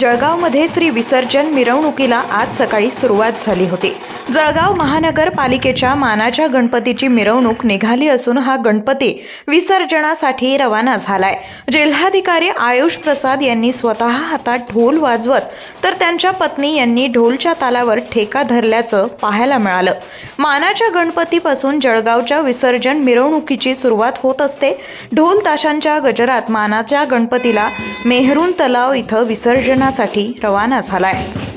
जळगावमध्ये श्री विसर्जन मिरवणुकीला आज सकाळी सुरुवात झाली होती. जळगाव महानगरपालिकेच्या मानाच्या गणपतीची मिरवणूक निघाली असून हा गणपती विसर्जनासाठी रवाना झालाय. जिल्हाधिकारी आयुष प्रसाद यांनी स्वतः हातात ढोल वाजवत तर त्यांच्या पत्नी यांनी ढोलच्या तालावर ठेका धरल्याचं पाहायला मिळालं. मानाच्या गणपतीपासून जळगावच्या विसर्जन मिरवणुकीची सुरुवात होत असते. ढोल ताशांच्या गजरात मानाच्या गणपतीला मेहरून तलाव इथं विसर्जनासाठी रवाना झालाय.